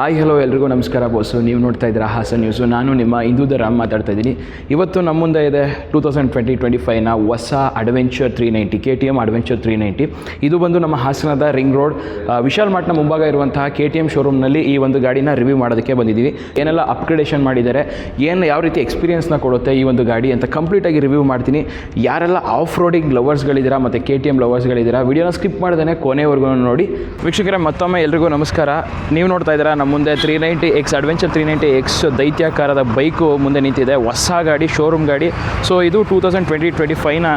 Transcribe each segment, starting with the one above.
Hi hello ಎಲ್ರಿಗೂ ನಮಸ್ಕಾರ. ಬೋಸು ನೀವು ನೋಡ್ತಾ ಇದ್ದೀರಾ ಹಾಸನ್ ನ್ಯೂಸು ನಾನು ನಿಮ್ಮ ಇಂದೂದರಾಮ್ ಮಾತಾಡ್ತಾ ಇದ್ದೀನಿ. ಇವತ್ತು ನಮ್ಮ ಮುಂದೆ ಇದೆ ಟೂ ತೌಸಂಡ್ ಟ್ವೆಂಟಿ ಟ್ವೆಂಟಿ ಫೈವ್ನ ಹೊಸ adventure three ninety K T M adventure three ninety ಇದು ಬಂದು ನಮ್ಮ ಹಾಸನದ ರಿಂಗ್ ರೋಡ್ ವಿಶಾಲ್ ಮಾರ್ಟ್ನ ಮುಂಭಾಗ ಇರುವಂತಹ ಕೆ ಟಿ ಎಂ ಶೋರೂಮ್ನಲ್ಲಿ ಈ ಒಂದು ಗಾಡಿನ ರಿವ್ಯೂ ಮಾಡೋದಕ್ಕೆ ಬಂದಿದ್ದೀವಿ. ಏನೆಲ್ಲ ಅಪ್ಗ್ರೇಡೇಷನ್ ಮಾಡಿದ್ದಾರೆ, ಏನು ಯಾವ ರೀತಿ ಎಕ್ಸ್ಪೀರಿಯನ್ಸ್ನ ಕೊಡುತ್ತೆ ಈ ಒಂದು ಗಾಡಿ ಅಂತ ಕಂಪ್ಲೀಟಾಗಿ ರಿವ್ಯೂ ಮಾಡ್ತೀನಿ. ಯಾರೆಲ್ಲ ಆಫ್ ರೋಡಿಂಗ್ ಲವರ್ಸ್ಗಳಿದ್ದೀರಾ ಮತ್ತು ಕೆ ಟಿ ಎಂ ಲವರ್ಸ್ಗಳಿದ್ದೀರಾ ವಿಡಿಯೋನ ಸ್ಕಿಪ್ ಮಾಡ್ದೇ ಕೊನೆವರೆಗೂ ನೋಡಿ. ವೀಕ್ಷಕರೇ, ಮತ್ತೊಮ್ಮೆ ಎಲ್ರಿಗೂ ನಮಸ್ಕಾರ. ನೀವು ನೋಡ್ತಾ ಇದ್ದೀರಾ ನಮ್ಮ ಮುಂದೆ three ninety X adventure three ninety X, ದೈತ್ಯಾಕಾರದ bike ಮುಂದೆ ನಿಂತಿದೆ. ಹೊಸ ಗಾಡಿ ಶೋರೂಮ್ ಗಾಡಿ. ಸೊ ಇದು ಟೂ ತೌಸಂಡ್ ಟ್ವೆಂಟಿ ಟ್ವೆಂಟಿ ಫೈವ್ನ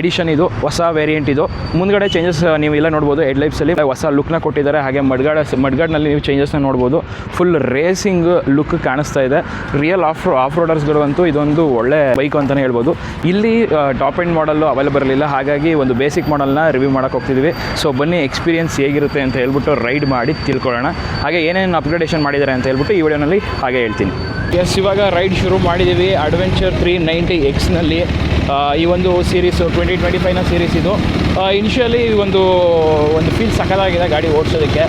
ಎಡಿಷನ್ ಇದು, ಹೊಸ ವೇರಿಯಂಟ್ ಇದು. ಮುಂದ್ಗಡೆ ಚೇಂಜಸ್ ನೀವು ಇಲ್ಲ ನೋಡ್ಬೋದು ಹೆಡ್ಲೈಟ್ಸಲ್ಲಿ ಹೊಸ ಲುಕ್ನ ಕೊಟ್ಟಿದ್ದಾರೆ. ಹಾಗೆ ಮಡ್ಗಾಡ, ಮಡ್ಗಾಡ್ನಲ್ಲಿ ನೀವು ಚೇಂಜಸ್ನ ನೋಡ್ಬೋದು. ಫುಲ್ ರೇಸಿಂಗ್ ಲುಕ್ ಕಾಣಿಸ್ತಾ ಇದೆ. ರಿಯಲ್ ಆಫ್ ಆಫ್ ರೋಡರ್ಸ್ಗಳಿಗಂತೂ ಇದೊಂದು ಒಳ್ಳೆ ಬೈಕ್ ಅಂತಲೇ ಹೇಳ್ಬೋದು. ಇಲ್ಲಿ ಟಾಪ್ ಎಂಡ್ ಮಾಡಲ್ಲು ಅವೈಲೇಬಲ್ ಇರಲಿಲ್ಲ. ಹಾಗಾಗಿ ಒಂದು ಬೇಸಿಕ್ ಮಾಡಲ್ನ ರಿವ್ಯೂ ಮಾಡೋಕೆ ಹೋಗ್ತಿದ್ವಿ. ಸೊ ಬನ್ನಿ ಎಕ್ಸ್ಪೀರಿಯನ್ಸ್ ಹೇಗಿರುತ್ತೆ ಅಂತ ಹೇಳ್ಬಿಟ್ಟು ರೈಡ್ ಮಾಡಿ ತಿಳ್ಕೊಳ್ಳೋಣ. ಹಾಗೆ ಏನೇನು ಅಪ್ಗ್ರೇಡೇಷನ್ ಮಾಡಿದ್ದಾರೆ ಅಂತ ಹೇಳ್ಬಿಟ್ಟು ಈ ವಿಡಿಯೋನಲ್ಲಿ ಹಾಗೆ ಹೇಳ್ತೀನಿ. ಎಸ್ ಇವಾಗ ರೈಡ್ ಶುರು ಮಾಡಿದ್ದೀವಿ. ಅಡ್ವೆಂಚರ್ ತ್ರೀ ನೈಂಟಿ ಎಕ್ಸ್ನಲ್ಲಿ ಈ ಒಂದು ಸೀರೀಸು ಟ್ವೆಂಟಿ ಟ್ವೆಂಟಿ ಫೈವ್ನ ಸೀರೀಸ್ ಇದು. ಇನಿಷಿಯಲಿ ಒಂದು ಒಂದು ಫೀಲ್ ಸಕ್ಕದಾಗಿದೆ ಗಾಡಿ ಓಡಿಸೋದಕ್ಕೆ.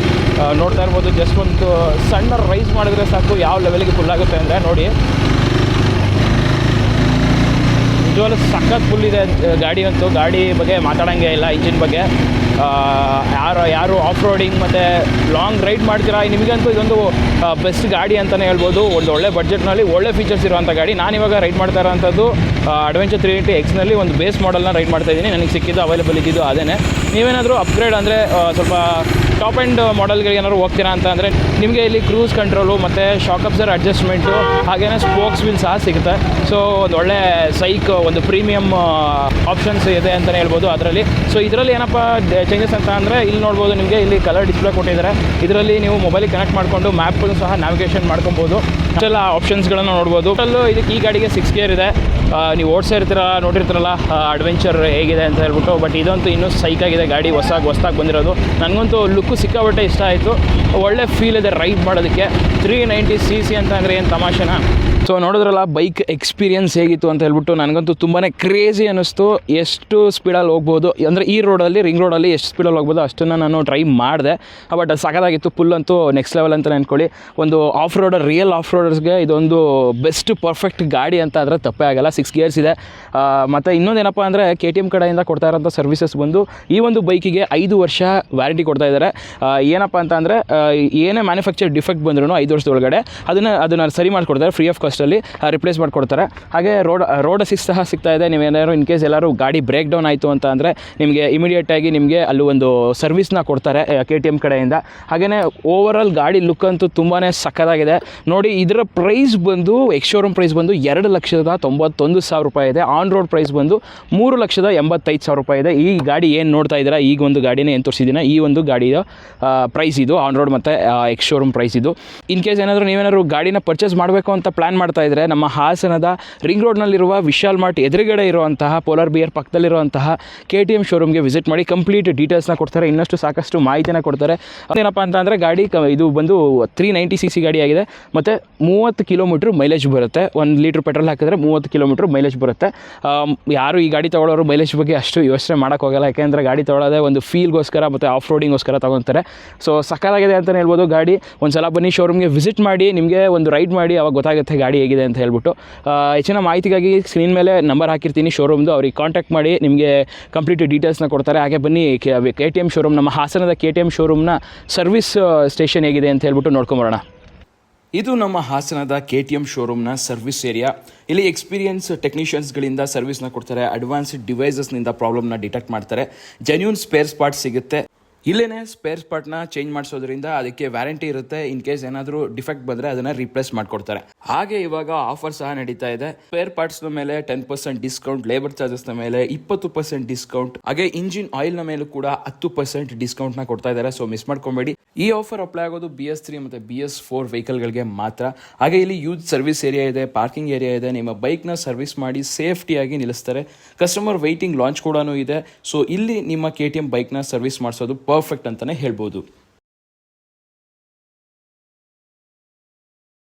ನೋಡ್ತಾ ಇರ್ಬೋದು ಜಸ್ಟ್ ಒಂದು ಸಣ್ಣ ರೈಸ್ ಮಾಡಿದ್ರೆ ಸಾಕು, ಯಾವ ಲೆವೆಲ್ಗೆ ಫುಲ್ ಆಗುತ್ತೆ ಅಂದರೆ, ನೋಡಿ. ನಿಜವಾಗ್ಲೂ ಸಖತ್ ಫುಲ್ ಇದೆ, ಗಾಡಿ ಅಂತೂ. ಗಾಡಿ ಬಗ್ಗೆ ಮಾತಾಡೋಂಗೆ ಇಲ್ಲ ಇಂಜಿನ್ ಬಗ್ಗೆ. ಯಾರು ಯಾರು ಆಫ್ ರೋಡಿಂಗ್ ಮತ್ತು ಲಾಂಗ್ ರೈಡ್ ಮಾಡ್ತೀರಾ? ನಿಮಗಂತೂ ಇದೊಂದು ಬೆಸ್ಟ್ ಗಾಡಿ ಅಂತಲೇ ಹೇಳ್ಬೋದು. ಒಂದು ಒಳ್ಳೆ ಬಜೆಟ್ನಲ್ಲಿ ಒಳ್ಳೆ ಫೀಚರ್ಸ್ ಇರುವಂಥ ಗಾಡಿ. ನಾನಿವಾಗ ರೈಡ್ ಮಾಡ್ತಾ ಇರೋಂಥದ್ದು ಅಡ್ವೆಂಚರ್ ತ್ರೀ ಏಯ್ಟಿ ಎಕ್ಸ್ನಲ್ಲಿ ಒಂದು ಬೇಸ್ ಮಾಡಲ್ನ ರೈಡ್ ಮಾಡ್ತಾ ಇದ್ದೀನಿ. ನನಗೆ ಸಿಕ್ಕಿದ್ದು ಅವೈಲೇಬಲ್ ಇದ್ದಿದ್ದು ಅದೇ ನೀವೇನಾದರೂ ಅಪ್ಗ್ರೇಡ್ ಅಂದರೆ ಸ್ವಲ್ಪ ಟಾಪ್ ಆ್ಯಂಡ್ ಮಾಡೆಲ್ಗಳಿಗೆ ಏನಾದ್ರು ಹೋಗ್ತೀರಾ ಅಂತ ಅಂದರೆ, ನಿಮಗೆ ಇಲ್ಲಿ ಕ್ರೂಸ್ ಕಂಟ್ರೋಲು ಮತ್ತು ಶಾಕ್ ಅಬ್ಸರ್ ಅಡ್ಜಸ್ಟ್ಮೆಂಟು ಹಾಗೆಯೇ ಸ್ಪೋಕ್ಸ್ ವೀಲ್ ಸಹ ಸಿಗುತ್ತೆ. ಸೊ ಒಂದು ಒಳ್ಳೆ ಸೈಕ್ ಒಂದು ಪ್ರೀಮಿಯಮ್ ಆಪ್ಷನ್ಸ್ ಇದೆ ಅಂತಲೇ ಹೇಳ್ಬೋದು ಅದರಲ್ಲಿ. ಸೊ ಇದರಲ್ಲಿ ಏನಪ್ಪ ಚೇಂಜಸ್ ಅಂತ ಅಂದರೆ ಇಲ್ಲಿ ನೋಡ್ಬೋದು ನಿಮಗೆ ಇಲ್ಲಿ ಕಲರ್ ಡಿಸ್ಪ್ಲೇ ಕೊಟ್ಟಿದ್ದಾರೆ. ಇದರಲ್ಲಿ ನೀವು ಮೊಬೈಲಿಗೆ ಕನೆಕ್ಟ್ ಮಾಡಿಕೊಂಡು ಮ್ಯಾಪ್ ಸಹ ನ್ಯಾವಿಗೇಷನ್ ಮಾಡ್ಕೊಬೋದು. ಅಷ್ಟೆಲ್ಲ ಆಪ್ಷನ್ಸ್ಗಳನ್ನು ನೋಡ್ಬೋದು. ಟೋಟಲ್ಲು ಇದಕ್ಕೆ ಈ ಗಾಡಿಗೆ ಸಿಕ್ಸ್ ಗೇರ್ ಇದೆ. ನೀವು ಓಡಿಸ್ತಾ ಇರ್ತೀರ, ನೋಡಿರ್ತೀರಲ್ಲ ಅಡ್ವೆಂಚರ್ ಹೇಗಿದೆ ಅಂತ ಹೇಳ್ಬಿಟ್ಟು ಬಟ್ ಇದಂತೂ ಇನ್ನೂ ಸೈಕಾಗಿದೆ ಗಾಡಿ ಹೊಸಾಗಿ ಹೊಸ್ದಾಗಿ ಬಂದಿರೋದು. ನನಗಂತೂ ಲುಕ್ಕು ಸಿಕ್ಕಾಬಟ್ಟೆ ಇಷ್ಟ ಆಯಿತು. ಒಳ್ಳೆ ಫೀಲ್ ಇದೆ ರೈಡ್ ಮಾಡೋದಕ್ಕೆ. ತ್ರೀ ನೈಂಟಿ ಸಿ ಸಿ ಅಂತ ಅಂದರೆ ಏನು ತಮಾಷೆನಾ? ಸೊ ನೋಡಿದ್ರಲ್ಲ ಬೈಕ್ ಎಕ್ಸ್ಪೀರಿಯನ್ಸ್ ಹೇಗಿತ್ತು ಅಂತ ಹೇಳ್ಬಿಟ್ಟು ನನಗಂತೂ ತುಂಬಾ ಕ್ರೇಜಿ ಅನ್ನಿಸ್ತು. ಎಷ್ಟು ಸ್ಪೀಡಲ್ಲಿ ಹೋಗ್ಬೋದು? ಅಂದರೆ ಈ ರೋಡಲ್ಲಿ ರಿಂಗ್ ರೋಡಲ್ಲಿ ಎಷ್ಟು ಸ್ಪೀಡಲ್ಲಿ ಹೋಗ್ಬೋದು ಅಷ್ಟನ್ನು ನಾನು ಟ್ರೈ ಮಾಡಿದೆ. ಬಟ್ ಸಖತ್ತಾಗಿತ್ತು ಫುಲ್ ಅಂತೂ ನೆಕ್ಸ್ಟ್ ಲೆವೆಲ್ ಅಂತ ಅಂದ್ಕೊಳ್ಳಿ ಒಂದು ಆಫ್ ರೋಡರ್ ರಿಯಲ್ ಆಫ್ ರೋಡರ್ಸ್ಗೆ ಇದೊಂದು ಬೆಸ್ಟ್ ಪರ್ಫೆಕ್ಟ್ ಗಾಡಿ ಅಂತ ಆದರೆ ತಪ್ಪೇ ಆಗಲ್ಲ. ಸಿಕ್ಸ್ ಗಿಯರ್ಸ್ ಇದೆ. ಮತ್ತು ಇನ್ನೊಂದೇನಪ್ಪ ಅಂದರೆ ಕೆ ಟಿ ಎಂ ಕಡೆಯಿಂದ ಕೊಡ್ತಾ ಇರೋಂಥ ಸರ್ವಿಸಸ್ ಬಂದು ಈ ಒಂದು ಬೈಕಿಗೆ ಐದು ವರ್ಷ ವ್ಯಾರಂಟಿ ಕೊಡ್ತಾ ಇದ್ದಾರೆ ಏನಪ್ಪ ಅಂತ ಅಂದರೆ ಏನೇ ಮ್ಯಾನುಫ್ಯಾಕ್ಚರ್ ಡಿಫೆಕ್ಟ್ ಬಂದ್ರೂ ಐದು ವರ್ಷದೊಳಗಡೆ ಅದನ್ನು ಅದನ್ನು ಸರಿ ಮಾಡಿಕೊಡ್ತಾರೆ ಫ್ರೀ ಆಫ್ ಕಾಸ್ಟಲ್ಲಿ ರಿಪ್ಲೇಸ್ ಮಾಡಿಕೊಡ್ತಾರೆ. ಹಾಗೆ ರೋಡ್ ರೋಡ್ ಅಸಿಸ್ಟ್ ಸಹ ಸಿಗ್ತಾ ಇದೆ. ನೀವೇನಾದ್ರು ಇನ್ ಕೇಸ್ ಎಲ್ಲರೂ ಗಾಡಿ ಬ್ರೇಕ್ ಡೌನ್ ಆಯಿತು ಅಂತ ಅಂದರೆ ನಿಮಗೆ ಇಮಿಡಿಯೇಟಾಗಿ ನಿಮಗೆ ಅಲ್ಲಿ ಒಂದು ಸರ್ವಿಸ್ನ ಕೊಡ್ತಾರೆ ಕೆ ಟಿ ಎಂ ಕಡೆಯಿಂದ. ಹಾಗೆಯೇ ಓವರಾಲ್ ಗಾಡಿ ಲುಕ್ ಅಂತೂ ತುಂಬಾ ಸಕ್ಕತ್ತಾಗಿದೆ ನೋಡಿ, ಇದರ ಪ್ರೈಸ್ ಬಂದು ಎಕ್ಸ್ ಶೋರೂಮ್ ಪ್ರೈಸ್ ಬಂದು ಎರಡು ಲಕ್ಷದ ತೊಂಬತ್ತೊಂದು ಸಾವಿರ ರೂಪಾಯಿ ಇದೆ. ಆನ್ ರೋಡ್ ಪ್ರೈಸ್ ಬಂದು ಮೂರು ಲಕ್ಷದ ಎಂಬತ್ತೈದು ಸಾವಿರ ರೂಪಾಯಿ ಇದೆ. ಈ ಗಾಡಿ ಏನು ನೋಡ್ತಾ ಇದ್ದೀರಾ? ಈಗ ಒಂದು ಗಾಡಿನೇ ಏನು ತೋರಿಸಿದ್ದೀನ ಈ ಒಂದು ಗಾಡಿಯ ಪ್ರೈಸ್ ಇದು ಆನ್ ರೋಡ್ ಮತ್ತು ಎಕ್ಸ್ ಶೋರೂಮ್ ಪ್ರೈಸ್ ಇದು. ಇನ್ ಕೇಸ್ ಏನಾದರೂ ನೀವೇನಾದ್ರು ಗಾಡಿನ ಪರ್ಚೇಸ್ ಮಾಡಬೇಕು ಅಂತ ಪ್ಲ್ಯಾನ್ ಮಾಡ್ತಾ ಇದ್ದರೆ ನಮ್ಮ ಹಾಸನದ ರಿಂಗ್ ರೋಡ್ನಲ್ಲಿರುವ ವಿಶಾಲ್ ಮಾರ್ಟ್ ಎದುರುಗಡೆ ಇರುವಂತಹ ಪೋಲಾರ್ ಬಿಯರ್ ಪಕ್ಕದಲ್ಲಿರುವಂತಹ ಕೆ ಟಿ ಎಂ ಶೋರೂಮ್ಗೆ ವಿಸಿಟ್ ಮಾಡಿ ಕಂಪ್ಲೀಟ್ ಡೀಟೇಲ್ಸ್ನ ಕೊಡ್ತಾರೆ. ಇನ್ನಷ್ಟು ಸಾಕಷ್ಟು ಮಾಹಿತಿನ ಕೊಡ್ತಾರೆ. ಅದೇನಪ್ಪ ಅಂತ ಅಂದರೆ ಗಾಡಿ ಇದು ಬಂದು ತ್ರೀ ನೈಂಟಿ ಸಿ ಸಿ ಗಾಡಿ ಆಗಿದೆ. ಮತ್ತು ಮೂವತ್ತು ಕಿಲೋಮೀಟ್ರ್ ಮೈಲೇಜ್ ಬರುತ್ತೆ. ಒಂದು ಲೀಟ್ರ್ ಪೆಟ್ರೋಲ್ ಹಾಕಿದ್ರೆ ಮೂವತ್ತು ಕಿಲೋಮೀಟ್ರ್ ಮೈಲೇಜ್ ಬರುತ್ತೆ. ಯಾರು ಈ ಗಾಡಿ ತೊಗೊಳೋರು ಮೈಲೇಜ್ ಬಗ್ಗೆ ಅಷ್ಟು ಯೋಚನೆ ಮಾಡೋಕ್ಕೋಗಲ್ಲ ಯಾಕೆಂದರೆ ಗಾಡಿ ತೊಗೊಳೋದೇ ಒಂದು ಫೀಲ್ಗೋಸ್ಕರ ಮತ್ತು ಆಫ್ ರೋಡಿಂಗೋಸ್ಕರ ತೊಗೊತಾರೆ ಸೊ ಸಕಾಲಾಗಿದೆ ಅಂತಲೇ ಹೇಳ್ಬೋದು. ಗಾಡಿ ಒಂದು ಸಲ ಬನ್ನಿ ಶೋರೂಮ್ಗೆ ವಿಸಿಟ್ ಮಾಡಿ, ನಿಮಗೆ ಒಂದು ರೈಡ್ ಮಾಡಿ, ಅವಾಗ ಗೊತ್ತಾಗುತ್ತೆ ಗಾಡಿ ಹೇಗಿದೆ ಅಂತ ಹೇಳ್ಬಿಟ್ಟು ಹೆಚ್ಚಿನ ಮಾಹಿತಿಗಾಗಿ ಸ್ಕ್ರೀನ್ ಮೇಲೆ ನಂಬರ್ ಹಾಕಿರ್ತೀನಿ ಶೋರೂಮ್ದು ಅವ್ರಿಗೆ ಕಾಂಟ್ಯಾಕ್ಟ್ ಮಾಡಿ, ನಿಮಗೆ ಕಂಪ್ಲೀಟ್ ಡೀಟೇಲ್ಸ್ನ ಕೊಡ್ತಾರೆ. ಹಾಗೆ ಬನ್ನಿ, ಕೆ ಟಿ ಎಂ ಶೋರೂಮ್ ನಮ್ಮ ಹಾಸನದ ಕೆ ಟಿ ಎಂ ಶೋರೂಮ್ನ ಸರ್ವಿಸ್ ಸ್ಟೇಷನ್ ಹೇಗಿದೆ ಅಂತ ಹೇಳ್ಬಿಟ್ಟು ನೋಡ್ಕೊಂಬರೋಣ ಇದು ನಮ್ಮ ಹಾಸನದ ಕೆ ಟಿ ಎಂ ಶೋರೂಮ್ನ ಸರ್ವಿಸ್ ಏರಿಯಾ ಇಲ್ಲಿ ಎಕ್ಸ್ಪೀರಿಯನ್ಸ್ ಟೆಕ್ನಿಷಿಯನ್ಸ್ಗಳಿಂದ ಸರ್ವಿಸ್ನ ಕೊಡ್ತಾರೆ. ಅಡ್ವಾನ್ಸ್ಡ್ ಡಿವೈಸಸ್ನಿಂದ ಪ್ರಾಬ್ಲಮ್ನ ಡಿಟೆಕ್ಟ್ ಮಾಡ್ತಾರೆ. ಜೆನ್ಯೂನ್ ಸ್ಪೇರ್ ಸ್ಪಾಟ್ ಸಿಗುತ್ತೆ. ಇಲ್ಲೇನೆ ಸ್ಪೇರ್ಸ್ ಪಾರ್ಟ್ನ ಚೇಂಜ್ ಮಾಡಿಸೋದ್ರಿಂದ ಅದಕ್ಕೆ ವ್ಯಾರಂಟಿ ಇರುತ್ತೆ. ಇನ್ ಕೇಸ್ ಏನಾದರೂ ಡಿಫೆಕ್ಟ್ ಬಂದರೆ ಅದನ್ನು ರಿಪ್ಲೇಸ್ ಮಾಡ್ಕೊಡ್ತಾರೆ. ಹಾಗೆ ಇವಾಗ ಆಫರ್ ಸಹ ನಡೀತಾ ಇದೆ. ಸ್ಪೇರ್ ಪಾರ್ಟ್ಸ್ನ ಮೇಲೆ ಟೆನ್ ಪರ್ಸೆಂಟ್ ಡಿಸ್ಕೌಂಟ್ ಲೇಬರ್ ಚಾರ್ಜಸ್ನ ಮೇಲೆ ಇಪ್ಪತ್ತು ಪರ್ಸೆಂಟ್ ಡಿಸ್ಕೌಂಟ್ ಹಾಗೆ ಇಂಜಿನ್ ಆಯಿಲ್ನ ಮೇಲೂ ಕೂಡ ಹತ್ತು ಪರ್ಸೆಂಟ್ ಡಿಸ್ಕೌಂಟ್ನ ಕೊಡ್ತಾ ಇದ್ದಾರೆ. ಸೊ ಮಿಸ್ ಮಾಡ್ಕೊಬೇಡಿ. ಈ ಆಫರ್ ಅಪ್ಲೈ ಆಗೋದು ಬಿ ಎಸ್ ತ್ರೀ ಮತ್ತು ಬಿ ಎಸ್ ಫೋರ್ ವೆಹಿಕಲ್ಗಳಿಗೆ ಮಾತ್ರ. ಹಾಗೆ ಇಲ್ಲಿ ಯೂತ್ ಸರ್ವಿಸ್ ಏರಿಯಾ ಇದೆ ಪಾರ್ಕಿಂಗ್ ಏರಿಯಾ ಇದೆ. ನಿಮ್ಮ ಬೈಕ್ನ ಸರ್ವಿಸ್ ಮಾಡಿ ಸೇಫ್ಟಿಯಾಗಿ ನಿಲ್ಲಿಸ್ತಾರೆ. ಕಸ್ಟಮರ್ ವೈಟಿಂಗ್ ಲಾಂಚ್ ಕೂಡ ಇದೆ. ಸೊ ಇಲ್ಲಿ ನಿಮ್ಮ ಕೆ ಟಿ ಎಂ ಬೈಕ್ನ ಸರ್ವಿಸ್ ಮಾಡಿಸೋದು ಪರ್ಫೆಕ್ಟ್ ಅಂತಲೇ ಹೇಳ್ಬೋದು.